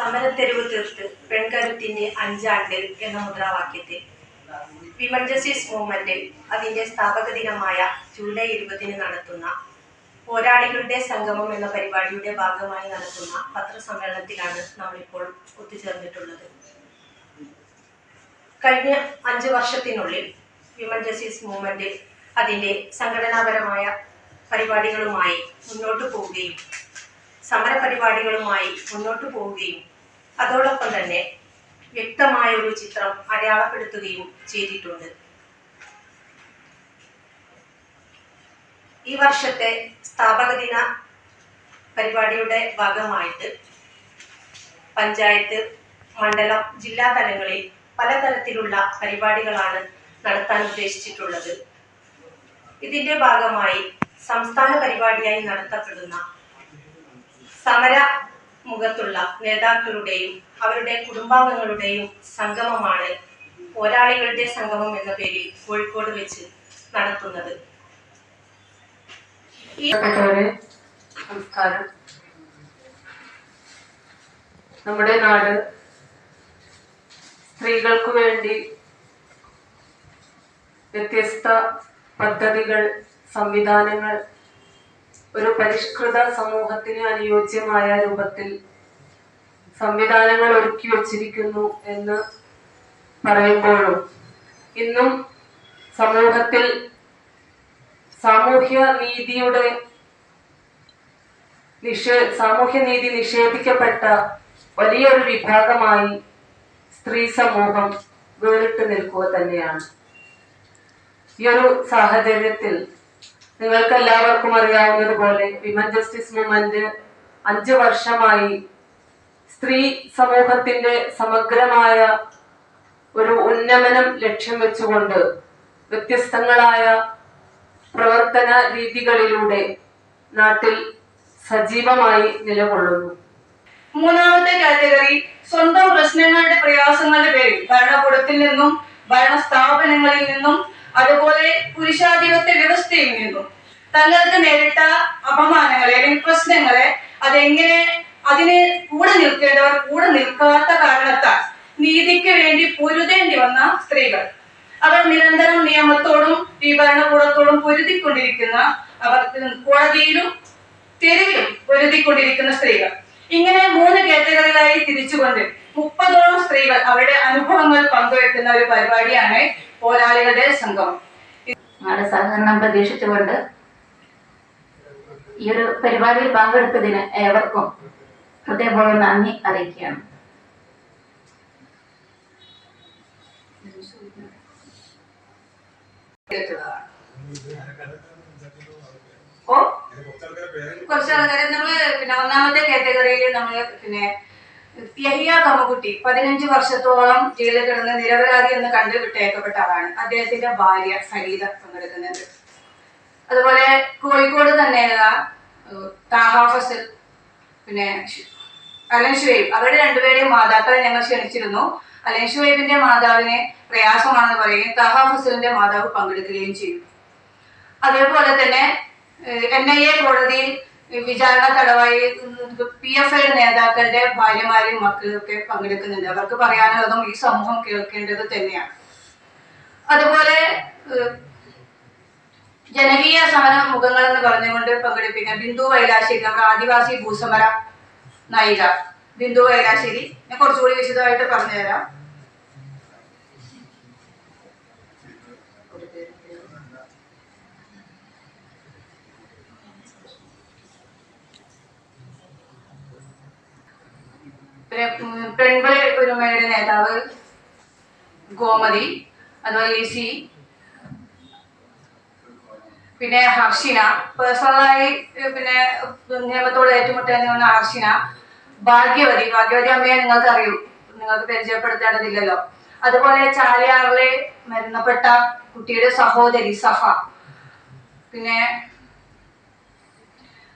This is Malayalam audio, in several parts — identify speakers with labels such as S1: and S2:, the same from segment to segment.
S1: സമരത്തെരുവ് തീർത്ത് പെൺകരുത്തിന് അഞ്ചാണ്ട് എന്ന മുദ്രാവാക്യത്തിൽ. വിമൻ ജസ്റ്റിസ് മൂവ്മെന്റ് അതിന്റെ സ്ഥാപക ദിനമായ ജൂലൈ ഇരുപതിന് നടത്തുന്ന പോരാളികളുടെ സംഗമം എന്ന പരിപാടിയുടെ ഭാഗമായി നടത്തുന്ന പത്രസമ്മേളനത്തിലാണ് നമ്മളിപ്പോൾ ഒത്തുചേർന്നിട്ടുള്ളത്. കഴിഞ്ഞ അഞ്ച് വർഷത്തിനുള്ളിൽ വിമൻ ജസ്റ്റിസ് മൂവ്മെന്റ് അതിന്റെ സംഘടനാപരമായ പരിപാടികളുമായി മുന്നോട്ട് പോവുകയും സമര പരിപാടികളുമായി മുന്നോട്ട് പോവുകയും അതോടൊപ്പം തന്നെ വ്യക്തമായ ഒരു ചിത്രം അടയാളപ്പെടുത്തുകയും ചെയ്തിട്ടുണ്ട്. ഈ വർഷത്തെ സ്ഥാപക ദിന പരിപാടിയുടെ ഭാഗമായിട്ട് പഞ്ചായത്ത് മണ്ഡലം ജില്ലാ തലങ്ങളിൽ പലതരത്തിലുള്ള പരിപാടികളാണ് നടത്താൻ ഉദ്ദേശിച്ചിട്ടുള്ളത്. ഇതിന്റെ ഭാഗമായി സംസ്ഥാന പരിപാടിയായി നടത്തപ്പെടുന്ന സമര മുഖത്തുള്ള നേതാക്കളുടെയും അവരുടെ കുടുംബാംഗങ്ങളുടെയും സംഗമമാണ് പോരാളികളുടെ സംഗമം എന്ന പേരിൽ കോഴിക്കോട് വെച്ച് നടത്തുന്നത്.
S2: നമ്മുടെ നാട് സ്ത്രീകൾക്ക് വേണ്ടി വ്യത്യസ്ത പദ്ധതികൾ സംവിധാനങ്ങൾ ഒരു പരിഷ്കൃത സമൂഹത്തിന് അനുയോജ്യമായ രൂപത്തിൽ സംവിധാനങ്ങൾ ഒരുക്കി വച്ചിരിക്കുന്നു എന്ന് പറയുമ്പോഴും ഇന്നും സമൂഹത്തിൽ സാമൂഹ്യ നീതിയുടെ നിഷേ സാമൂഹ്യ നീതി നിഷേധിക്കപ്പെട്ട വലിയൊരു വിഭാഗമായി സ്ത്രീ സമൂഹം വേറിട്ട് നിൽക്കുക തന്നെയാണ്. ഈ ഒരു സാഹചര്യത്തിൽ നിങ്ങൾക്ക് എല്ലാവർക്കും അറിയാവുന്നതുപോലെ വിമൻ ജസ്റ്റിസ് മൂവ്മെന്റ് അഞ്ച് വർഷമായി സ്ത്രീ സമൂഹത്തിന്റെ സമഗ്രമായ ഒരു ഉന്നമനം ലക്ഷ്യം വെച്ചുകൊണ്ട് വ്യത്യസ്തങ്ങളായ പ്രവർത്തന രീതികളിലൂടെ നാട്ടിൽ സജീവമായി നിലകൊള്ളുന്നു.
S3: മൂന്നാമത്തെ കാറ്റഗറി സ്വന്തം പ്രശ്നങ്ങളുടെ പ്രയാസങ്ങളുടെ പേരിൽ ഭരണകൂടത്തിൽ നിന്നും ഭരണ സ്ഥാപനങ്ങളിൽ നിന്നും അതുപോലെ പുരുഷാധിപത്യ വ്യവസ്ഥയിൽ നിന്നും തങ്ങൾക്ക് നേരിട്ട അപമാനങ്ങളെ അല്ലെങ്കിൽ പ്രശ്നങ്ങളെ അതെങ്ങനെ അതിന് കൂടെ നിൽക്കേണ്ടവർ കൂടെ നിൽക്കാത്ത കാരണത്താൽ നീതിക്ക് വേണ്ടി പൊരുതേണ്ടി വന്ന സ്ത്രീകൾ. അവർ നിരന്തരം നിയമത്തോടും ഈ ഭരണകൂടത്തോടും പൊരുതിക്കൊണ്ടിരിക്കുന്ന അവർ കോടതിയിലും തെരുവിലും പൊരുതിക്കൊണ്ടിരിക്കുന്ന സ്ത്രീകൾ. ഇങ്ങനെ മൂന്ന് കാറ്റഗറികളായി തിരിച്ചുകൊണ്ട് മുപ്പതോളം സ്ത്രീകൾ അവരുടെ അനുഭവങ്ങൾ പങ്കുവെക്കുന്ന ഒരു പരിപാടിയാണ് പോരാളികളുടെ സംഘം
S4: ഞങ്ങളുടെ സഹകരണം പ്രതീക്ഷിച്ചുകൊണ്ട് ഈ ഒരു പരിപാടിയിൽ പങ്കെടുത്തതിന് ഏവർക്കും ഹൃദയപൂർവം നന്ദി അറിയിക്കുകയാണ്.
S3: ഓ കുറച്ച് ആൾക്കാരെ നമ്മൾ പിന്നെ ഒന്നാമത്തെ കാറ്റഗറിയിൽ നമ്മൾ പിന്നെ യഹിയ കമ്മക്കുട്ടി പതിനഞ്ച് വർഷത്തോളം ജയിലിൽ കിടന്ന് നിരപരാധി എന്ന് കണ്ടു ആളാണ് അദ്ദേഹത്തിന്റെ ഭാര്യ സരീത പങ്കെടുക്കുന്നുണ്ട് അതുപോലെ കോഴിക്കോട് തന്നെയുള്ള താഹാഫസിൽ പിന്നെ അലൻ ഷുവൈബ്. അവരുടെ രണ്ടുപേരെയും മാതാക്കളെ ഞങ്ങൾ ക്ഷണിച്ചിരുന്നു. അലൻ ഷുവൈബിന്റെ മാതാവിനെ പ്രയാസമാണെന്ന് പറയുകയും താഹ ഫസലിന്റെ മാതാവ് പങ്കെടുക്കുകയും ചെയ്യും അതേപോലെ തന്നെ എൻ ഐ എ കോടതിയിൽ വിചാരണ തടവായി പി എഫ് ഐ നേതാക്കളുടെ ഭാര്യമാരും മക്കളൊക്കെ പങ്കെടുക്കുന്നുണ്ട്. അവർക്ക് പറയാനുള്ളതും ഈ സമൂഹം കേൾക്കേണ്ടത് തന്നെയാണ്. അതുപോലെ ജനകീയ സമര മുഖങ്ങൾ എന്ന് പറഞ്ഞുകൊണ്ട് പങ്കെടുപ്പിക്കാൻ ബിന്ദു വൈലാശ്ശേരി നമ്മുടെ ആദിവാസി ഭൂസമര നായിക ബിന്ദു വൈലാശ്ശേരി ഞാൻ കുറച്ചുകൂടി വിശദമായിട്ട് പറഞ്ഞുതരാം. പിന്നെ ഒരുമയുടെ നേതാവ് ഗോമതി അതുപോലെ ലിസി പിന്നെ ഹർഷിന പേഴ്സണലായി പിന്നെ നിയമത്തോട് ഏറ്റുമുട്ടാൻ വന്ന ഹർഷിന ഭാഗ്യവതി ഭാഗ്യവതി അമ്മയെ നിങ്ങൾക്ക് അറിയൂ നിങ്ങൾക്ക് പരിചയപ്പെടുത്തേണ്ടതില്ലല്ലോ. അതുപോലെ ചാലിയാറിലെ മരണപ്പെട്ട കുട്ടിയുടെ സഹോദരി സഫ പിന്നെ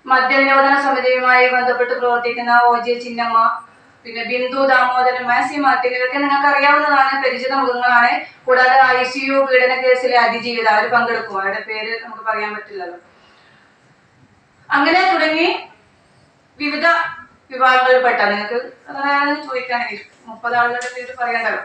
S3: മദ്യനിരോധന സമിതിയുമായി ബന്ധപ്പെട്ട് പ്രവർത്തിക്കുന്ന ഒ ജെ ചിന്നമ്മ പിന്നെ ബിന്ദു ദാമോദരൻ മാസി മാർട്ടിൻ ഇവരൊക്കെ നിങ്ങൾക്ക് അറിയാവുന്നതാണ് പരിചിത മുഖങ്ങളാണ് കൂടാതെ ഐ സി യു പീഡന കേസിലെ അതിജീവിത അവർ പങ്കെടുക്കും. അവരുടെ പേര് നമുക്ക് പറയാൻ പറ്റില്ലല്ലോ. അങ്ങനെ തുടങ്ങി വിവിധ വിഭാഗങ്ങളിൽപ്പെട്ട നിങ്ങൾക്ക് അതായത് ചോദിക്കാൻ മുപ്പത് ആളുകളുടെ പേര് പറയണ്ടല്ലോ